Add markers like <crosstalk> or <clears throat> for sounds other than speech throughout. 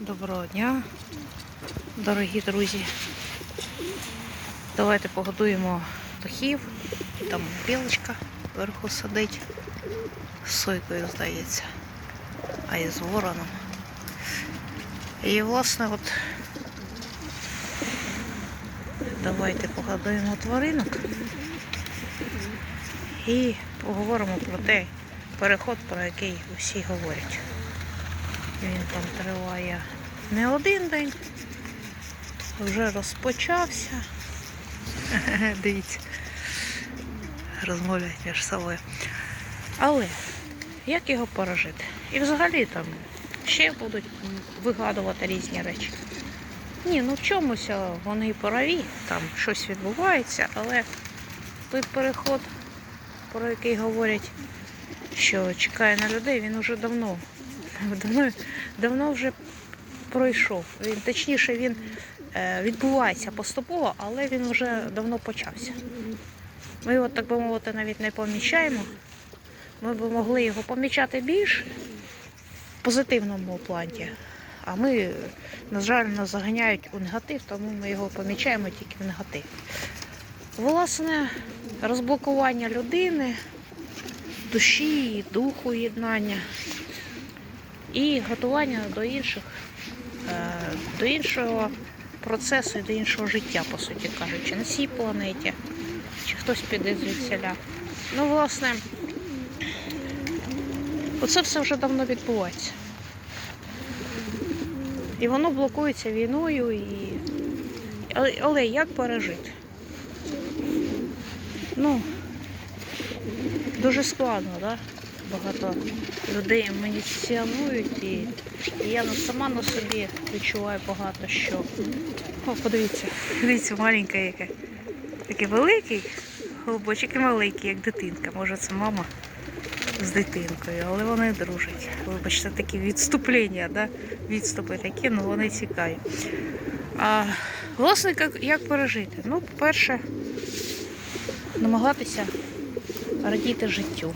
Доброго дня, дорогі друзі. Давайте погодуємо птахів. Там білочка вверху сидить. З сойкою, здається. А і з вороном. І власне от давайте погодуємо тваринок і поговоримо про те переход, про який усі говорять. Він там триває не один день, вже розпочався. <laughs> Дивіться, розмовляють між собою. Але як його пережити? І взагалі там ще будуть вигадувати різні речі. Ні, ну в чомусь вони праві, там щось відбувається, але той переход, про який говорять, що чекає на людей, він уже давно давно, давно вже пройшов. Він, точніше, він е, відбувається поступово, але він вже давно почався. Ми його, так би мовити, навіть не помічаємо. Ми б могли його помічати більше в позитивному плані. А ми, на жаль, нас заганяють у негатив, тому ми його помічаємо тільки в негатив. Власне, розблокування людини, душі, духу єднання і готування до інших, е, до іншого процесу і до іншого життя, по суті кажучи, на цій планеті. Чи хтось піде звідсіля. Ну, власне, оце все вже давно відбувається. І воно блокується війною, і... але, але як пережити? Ну, дуже складно, так? Да? Багато людей медиціонують і, і я ну, сама на собі відчуваю багато що. О, подивіться, дивіться, маленька яка. Такий великий, голубочок і маленький, як дитинка. Може це мама з дитинкою, але вони дружать. Вибачте, такі відступлення, да? відступи такі, ну вони цікаві. А, власне, як, як пережити? Ну, по-перше, намагатися радіти життю.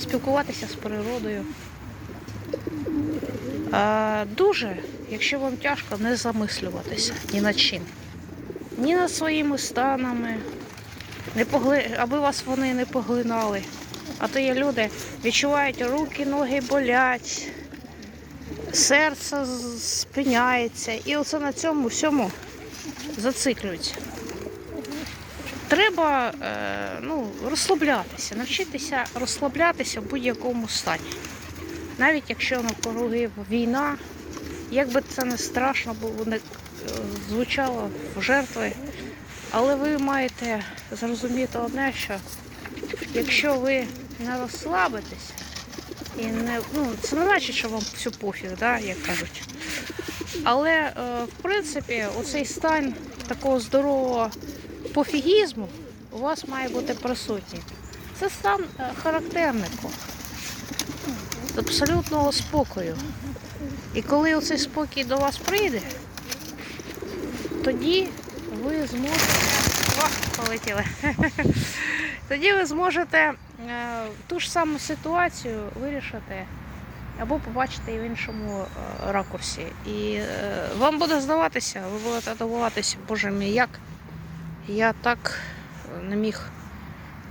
Спілкуватися з природою. А, дуже, якщо вам тяжко, не замислюватися ні над чим. Ні над своїми станами, не погли... аби вас вони не поглинали. А то є люди відчувають руки, ноги болять, серце спиняється. І оце на цьому всьому зациклюються. Треба е, ну, розслаблятися, навчитися розслаблятися в будь-якому стані. Навіть якщо навкруги війна, як би це не страшно було, не е, звучало в жертви, але ви маєте зрозуміти одне, що якщо ви не розслабитеся, і не, ну, це не значить, що вам все пофіг, да, як кажуть. Але, е, в принципі, оцей стан такого здорового пофігізму у вас має бути присутній. Це стан е, характернику абсолютного спокою. І коли оцей спокій до вас прийде, тоді ви зможете. О, полетіли. <laughs> Тоді ви зможете е, ту ж саму ситуацію вирішити або побачити в іншому е, ракурсі. І вам буде здаватися, ви будете дивуватися, боже мій, як я так не міг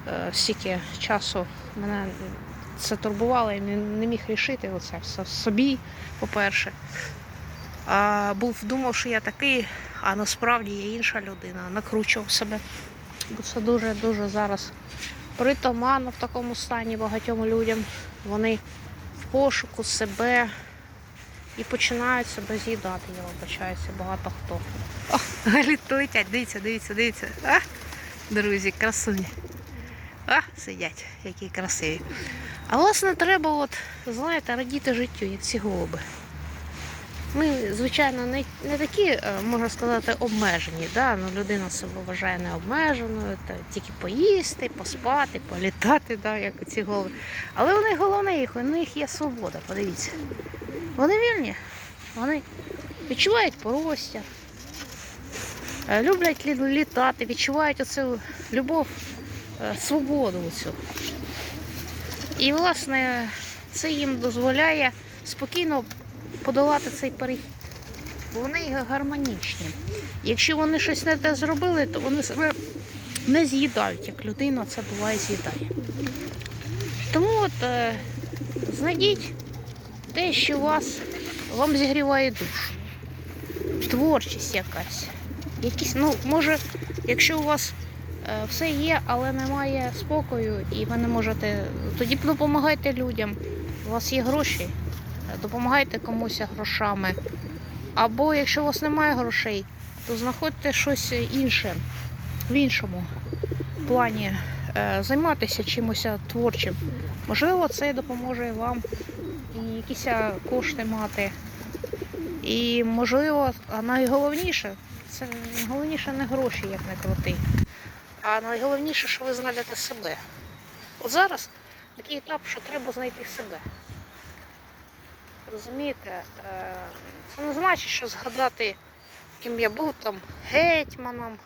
е, стільки часу мене це турбувало не, не міг рішити оце все собі, по-перше. А був думав, що я такий, а насправді я інша людина, накручував себе. Бо це дуже-дуже зараз притаманно в такому стані багатьом людям. Вони в пошуку себе і починають себе з'їдати, я вибачаюся, багато хто. О, летять, дивіться, дивіться, дивіться. А, друзі, красуні. А, сидять, які красиві. А власне треба, от, знаєте, радіти життю, як ці голуби. Ми, звичайно, не, не такі, е, можна сказати, обмежені. Да? Ну, людина себе вважає необмеженою, та тільки поїсти, поспати, політати, да, як ці голуби. Але у них головне їх, у них є свобода, подивіться. Вони вільні, вони відчувають простір, е, люблять літати, відчувають оцю любов, е, свободу оцю. І, власне, це їм дозволяє спокійно подолати цей перехід. Бо вони гармонічні. Якщо вони щось не те зробили, то вони себе не з'їдають, як людина це буває з'їдає. Тому от е, знайдіть те, що вас, вам зігріває душу. Творчість якась. Якісь, ну, може, якщо у вас е, все є, але немає спокою, і ви не можете, тоді допомагайте людям. У вас є гроші, допомагайте комусь грошами. Або якщо у вас немає грошей, то знаходьте щось інше в іншому плані е, займатися чимось творчим. Можливо, це допоможе вам якісь е, кошти мати. І можливо, а найголовніше, це найголовніше не гроші, як не крути. А найголовніше, що ви знайдете себе. От зараз такий етап, що треба знайти себе. Розумієте? Е, Це не значить, що згадати, ким я був там гетьманом,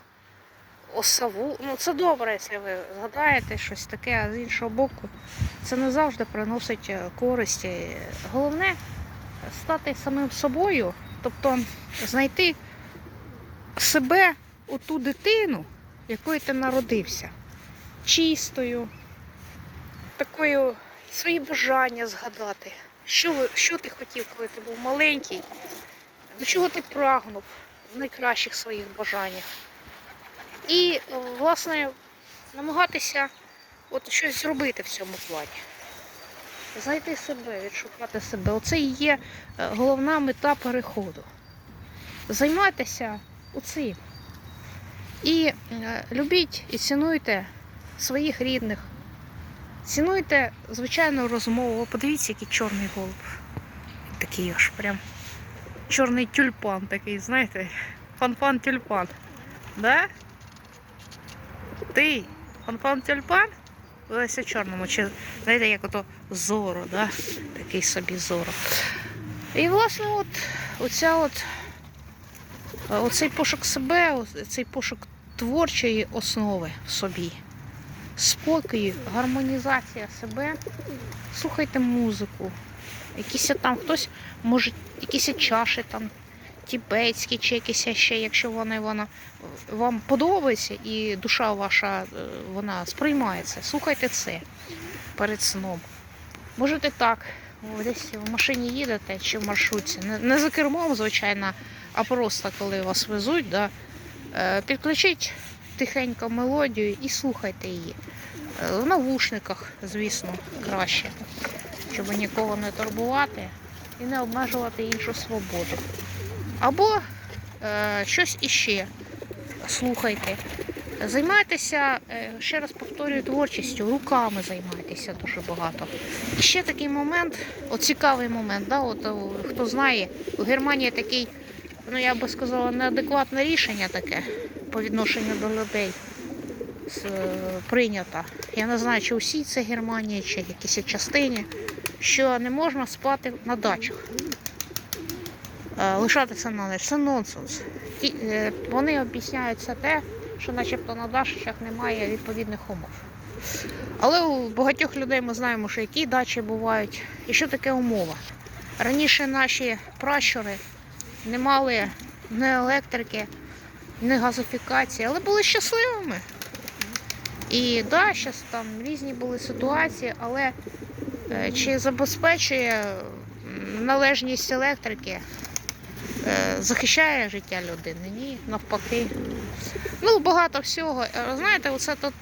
осаву. Ну це добре, якщо ви згадаєте щось таке, а з іншого боку, це не завжди приносить е, користі. Головне стати самим собою, тобто знайти себе у ту дитину, якою ти народився, чистою, такою свої бажання згадати. Що, що ти хотів, коли ти був маленький? До чого ти прагнув в найкращих своїх бажаннях? І, власне, намагатися от щось зробити в цьому плані. Знайти себе, відшукати себе. Оце і є е, головна мета переходу. Займайтеся оцим. І е, любіть і цінуйте своїх рідних. Цінуйте звичайну розмову. Подивіться, який чорний голуб. Такий аж прям чорний тюльпан такий, знаєте, фанфан тюльпан. Да? Ти, фанфан тюльпан? Ось чорному, чи знаєте, як ото зоро, да? такий собі зоро. І власне, от оця от е, оцей пошук себе, цей пошук творчої основи в собі спокій, гармонізація себе. Слухайте музику. Якісь там хтось може, якісь чаші там тібетські чи якісь ще, якщо вони вона вам подобається і душа ваша е, вона сприймається. Слухайте це перед сном. Можете так, десь в машині їдете чи в маршрутці. Не, за кермом, звичайно, а просто коли вас везуть, да, е, підключіть тихенько мелодію і слухайте її. Е, В навушниках, звісно, краще, щоб нікого не турбувати і не обмежувати іншу свободу. Або е, щось іще слухайте. Займайтеся, е, ще раз повторюю, творчістю, руками займайтеся дуже багато. І ще такий момент, от цікавий момент, да, от, хто знає, у Германії такий, ну я би сказала, неадекватне рішення таке по відношенню до людей е, прийнято. Я не знаю, чи усій це Германії, чи якійсь частині, що не можна спати на дачах. Е, Лишатися на ніч. Це нонсенс. Ті- е, Вони об'ясняють це те, що начебто на дачах немає відповідних умов. Але у багатьох людей ми знаємо, що які дачі бувають, і що таке умова. Раніше наші пращури не мали ні електрики, ні газифікації, але були щасливими. І да, зараз там різні були ситуації, але е, чи забезпечує належність електрики, захищає життя людини? Ні, навпаки. Ну, багато всього. Е, Знаєте,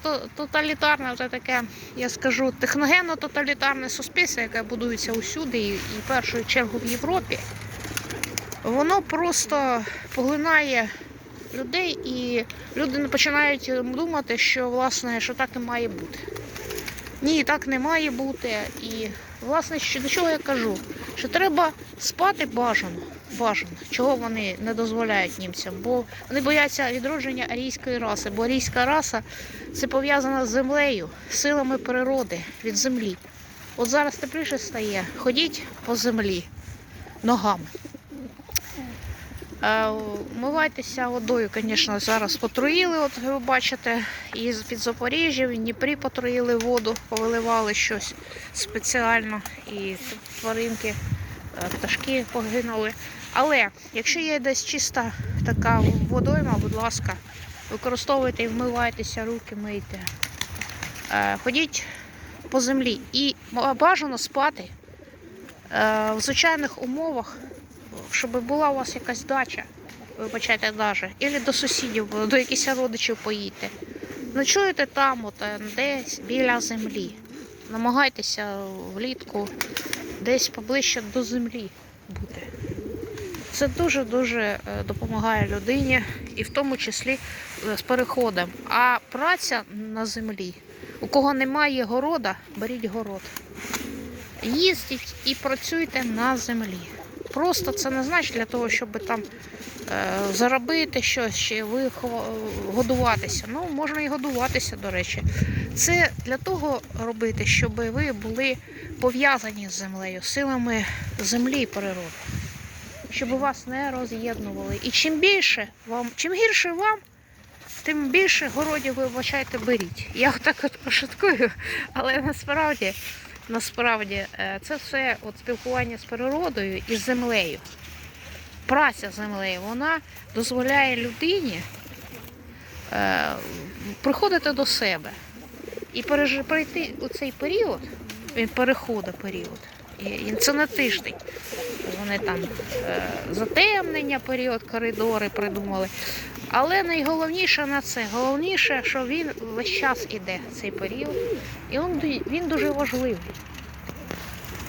то- тоталітарне, оце таке, я скажу, техногенно-тоталітарне суспільство, яке будується усюди, і в першу чергу в Європі, воно просто поглинає людей, і люди починають думати, що власне що так і має бути. Ні, так не має бути. І власне, що до чого я кажу? Що треба спати бажано. Бажано, чого вони не дозволяють німцям, бо вони бояться відродження арійської раси, бо арійська раса це пов'язана з землею, силами природи від землі. От зараз тепліше стає, ходіть по землі ногами. Е, Вмивайтеся водою, звісно, зараз потруїли, от ви бачите, і під Запоріжжя, в Дніпрі потруїли воду, повиливали щось спеціально, і тваринки, е, пташки погинули. Але якщо є десь чиста така водойма, будь ласка, використовуйте і вмивайтеся, руки мийте. Е, Ходіть по землі і бажано спати е, в звичайних умовах, щоб була у вас якась дача, вибачайте даже, або до сусідів, до якихось родичів поїдьте. Ночуєте там, от, е, десь біля землі. Намагайтеся влітку десь поближче до землі бути. Це дуже-дуже е, допомагає людині, і в тому числі е, з переходом. А праця на землі, у кого немає города, беріть город. Їздіть і працюйте на землі. Просто це не значить для того, щоб там е, заробити щось чи годуватися. Ну, можна і годуватися, до речі. Це для того робити, щоб ви були пов'язані з землею, силами землі і природи. Щоб вас не роз'єднували. І чим більше вам, чим гірше вам, тим більше городів ви вбачайте беріть. Я отак от пошуткую, але насправді, насправді е, це все от спілкування з природою і з землею. Праця землею, вона дозволяє людині е, приходити до себе і пройти у цей період, він переходить період. Це не тиждень. Вони там е, затемнення, період, коридори придумали. Але найголовніше на це, головніше, що він весь час іде цей період, і він, він дуже важливий.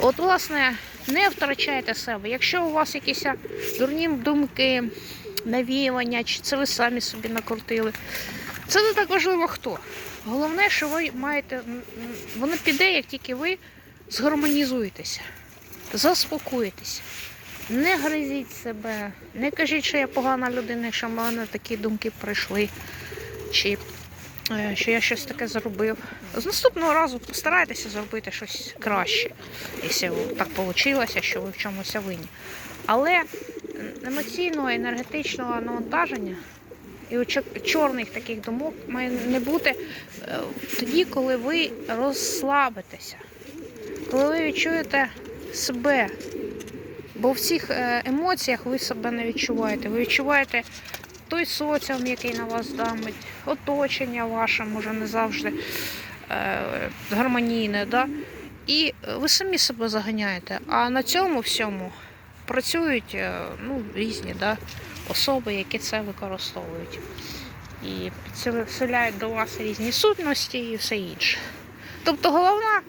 От, власне, не втрачайте себе. Якщо у вас якісь дурні думки, навіювання, чи це ви самі собі накрутили, це не так важливо хто. Головне, що ви маєте, воно піде, як тільки ви згармонізуєтеся, заспокоїтеся. Не гризіть себе, не кажіть, що я погана людина, якщо в мене такі думки прийшли, чи е, що я щось таке зробив. З наступного разу постарайтеся зробити щось краще, якщо так вийшло, що ви в чомусь винні. Але емоційного, енергетичного навантаження і чорних таких думок має не бути е, тоді, коли ви розслабитеся, коли ви відчуєте себе. Бо в цих е, емоціях ви себе не відчуваєте. Ви відчуваєте той соціум, який на вас дамить, оточення ваше, може, не завжди е, гармонійне. Да? І ви самі себе заганяєте. А на цьому всьому працюють е, ну, різні да, особи, які це використовують. І підселяють до вас різні сутності і все інше. Тобто головна,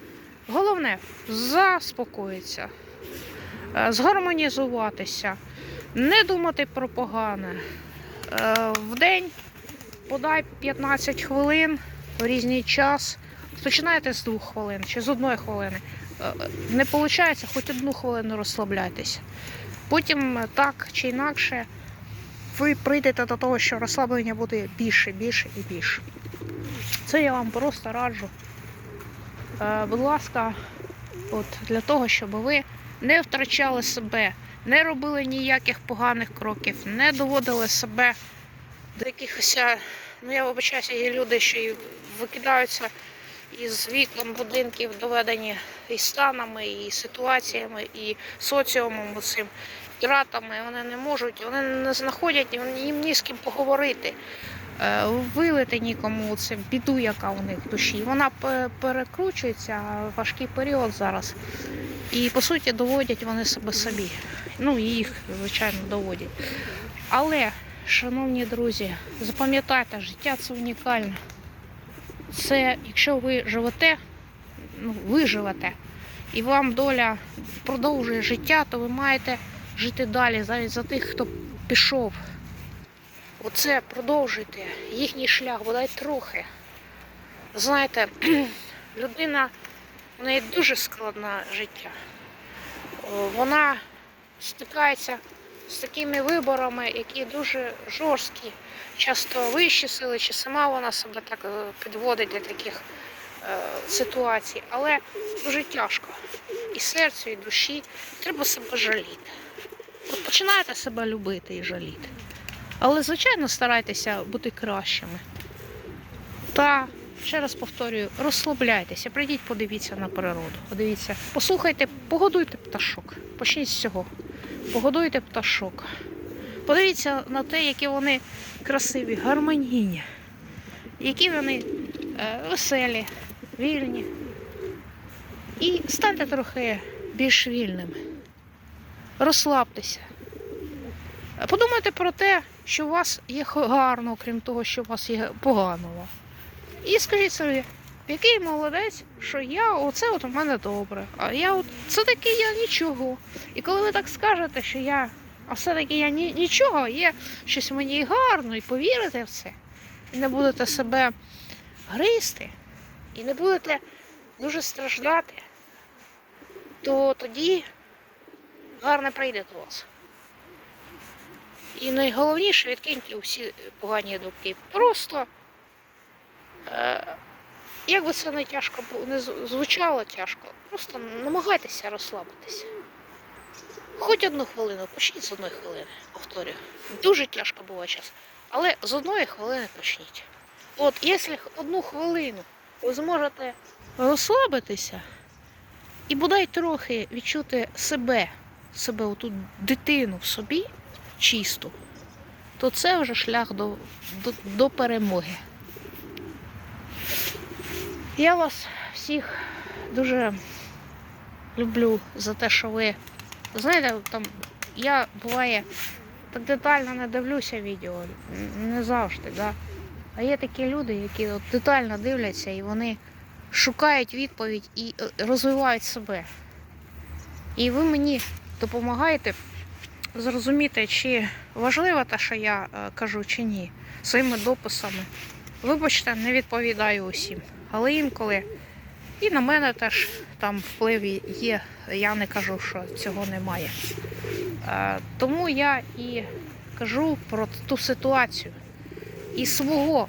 головне заспокоїтися е, згармонізуватися, не думати про погане. Е, В день подай 15 хвилин в різний час. Починаєте з двох хвилин чи з одної хвилини. Е, Не виходить, хоч одну хвилину розслабляйтеся. Потім так чи інакше ви прийдете до того, що розслаблення буде більше, більше і більше. Це я вам просто раджу. Е, Будь ласка, от для того, щоб ви не втрачали себе, не робили ніяких поганих кроків, не доводили себе до якихось, ну я вибачаюся, є люди, що і викидаються із вікон будинків, доведені і станами, і ситуаціями, і соціумом цим піратами. Вони не можуть, вони не знаходять, їм ні з ким поговорити. Е, Вилити нікому це біду, яка у них в душі. Вона перекручується, важкий період зараз. І по суті доводять вони себе собі. Ну і їх, звичайно, доводять. Але, шановні друзі, запам'ятайте, життя це унікальне. Це якщо ви живете, ну, ви живете, і вам доля продовжує життя, то ви маєте жити далі за, за тих, хто пішов. Оце продовжуйте їхній шлях, бодай трохи. Знаєте, <clears throat> людина у неї дуже складне життя. Вона стикається з такими виборами, які дуже жорсткі. Часто вищі сили, чи сама вона себе так е, підводить до таких е, ситуацій. Але дуже тяжко. І серцю, і душі треба себе жаліти. от починаєте себе любити і жаліти. Але, звичайно, старайтеся бути кращими. Та, ще раз повторюю, розслабляйтеся, прийдіть, подивіться на природу. Подивіться, послухайте, погодуйте пташок. Почніть з цього. Погодуйте пташок. Подивіться на те, які вони красиві, гармонійні, які вони е, веселі, вільні. І станьте трохи більш вільними. Розслабтеся. Подумайте про те, що у вас є гарно, крім того, що у вас є поганого. І скажіть собі, який молодець, що я оце от у мене добре. А я от це таки я нічого. І коли ви так скажете, що я, а все-таки я ні, нічого, є щось мені гарно, і повірите в це, і не будете себе гризти, і не будете дуже страждати, то тоді гарне прийде до вас. І найголовніше відкиньте усі погані думки. Просто, е, як би це не тяжко не звучало тяжко, просто намагайтеся розслабитися. Хоч одну хвилину, почніть з одної хвилини, повторюю. Дуже тяжко буває час. Але з одної хвилини почніть. От, якщо одну хвилину ви зможете розслабитися і бодай трохи відчути себе, себе, оту дитину в собі, чисту, то це вже шлях до, до, до перемоги. Я вас всіх дуже люблю за те, що ви. Знаєте, там я буває так детально не дивлюся відео, не завжди, да? а є такі люди, які от детально дивляться і вони шукають відповідь і е, розвивають себе. І ви мені допомагаєте зрозуміти, чи важливо те, що я е, кажу, чи ні, своїми дописами. Вибачте, не відповідаю усім. Але інколи і на мене теж там вплив є. Я не кажу, що цього немає. Е, Тому я і кажу про ту ситуацію і свого,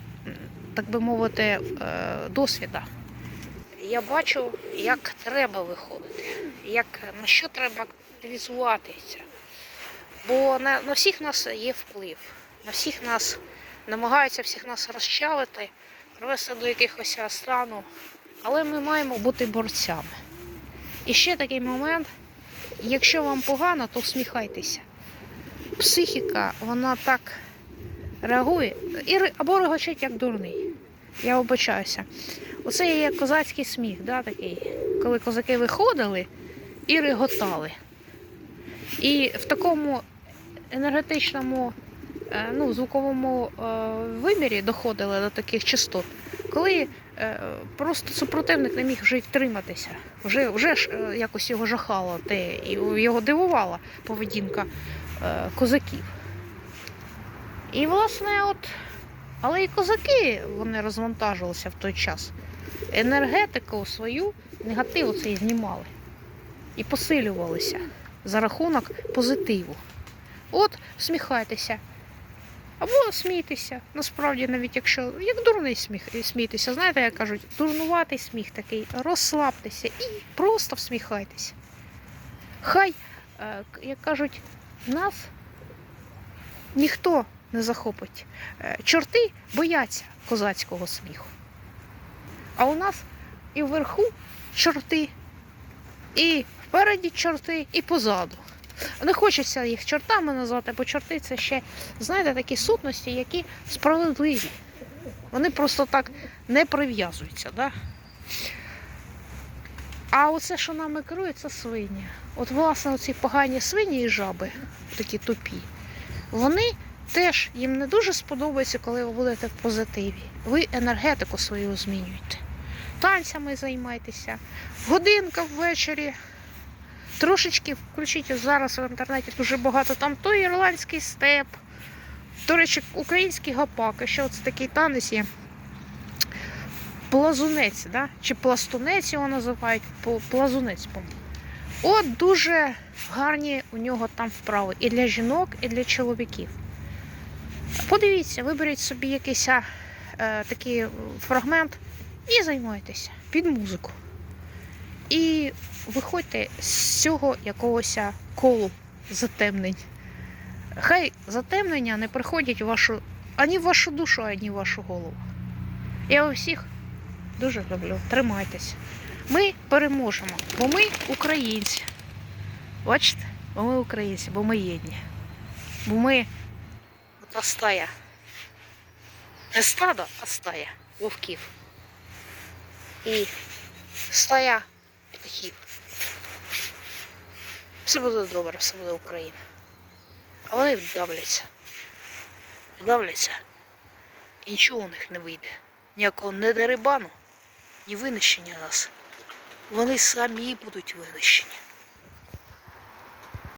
так би мовити, е, досвіда. Я бачу, як треба виходити, як, на що треба активізуватися. Бо на, на всіх нас є вплив, на всіх нас намагаються всіх нас розчавити, привести до якихось стану. Але ми маємо бути борцями. І ще такий момент, якщо вам погано, то всміхайтеся. Психіка, вона так реагує і або регочить як дурний. Я вибачаюся. Оце є козацький сміх, да, такий, коли козаки виходили і реготали. І в такому енергетичному, е, ну, звуковому е, вимірі доходили до таких частот, коли е, просто супротивник не міг вже й втриматися. Вже, вже ж якось його жахало те, і його дивувала поведінка козаків. І, власне, от, але і козаки вони розвантажилися в той час. Енергетику свою негативу цей знімали і посилювалися за рахунок позитиву. От всміхайтеся. Або смійтеся. Насправді, навіть якщо як дурний сміх смійтеся, знаєте, як кажуть, дурнуватий сміх такий, розслабтеся і просто всміхайтеся. Хай, е, як кажуть, нас ніхто не захопить. Е, Чорти бояться козацького сміху. А у нас і вверху чорти, і впереді чорти, і позаду. Не хочеться їх чортами назвати, бо чорти це ще, знаєте, такі сутності, які справедливі. Вони просто так не прив'язуються. Да? А оце, що нами керує, це свині. От, власне, оці погані свині і жаби, такі тупі, вони теж їм не дуже сподобається, коли ви будете в позитиві. Ви енергетику свою змінюєте. Танцями займайтеся, годинка ввечері. Трошечки включіть зараз в інтернеті дуже багато. Там той ірландський степ. До речі, український гапак. Ще оце такий танець є. Плазунець, да? чи пластунець його називають, плазунець, по-моєму. От дуже гарні у нього там вправи і для жінок, і для чоловіків. Подивіться, виберіть собі якийсь е, такий фрагмент і займайтеся під музику. І виходьте з цього якогось колу затемнень. Хай затемнення не приходять в вашу ані в вашу душу, ані в вашу голову. Я вас всіх дуже люблю. Тримайтеся. Ми переможемо, бо ми українці. Бачите? Бо ми українці, бо ми єдні. Бо ми ота стая. Не стадо, а стая вовків. І стая птахів. Все буде добре, все буде Україна. А вони вдавляться. Вдавляться. І нічого у них не вийде. Ніякого не дерибану, ні винищення нас. Вони самі будуть винищені.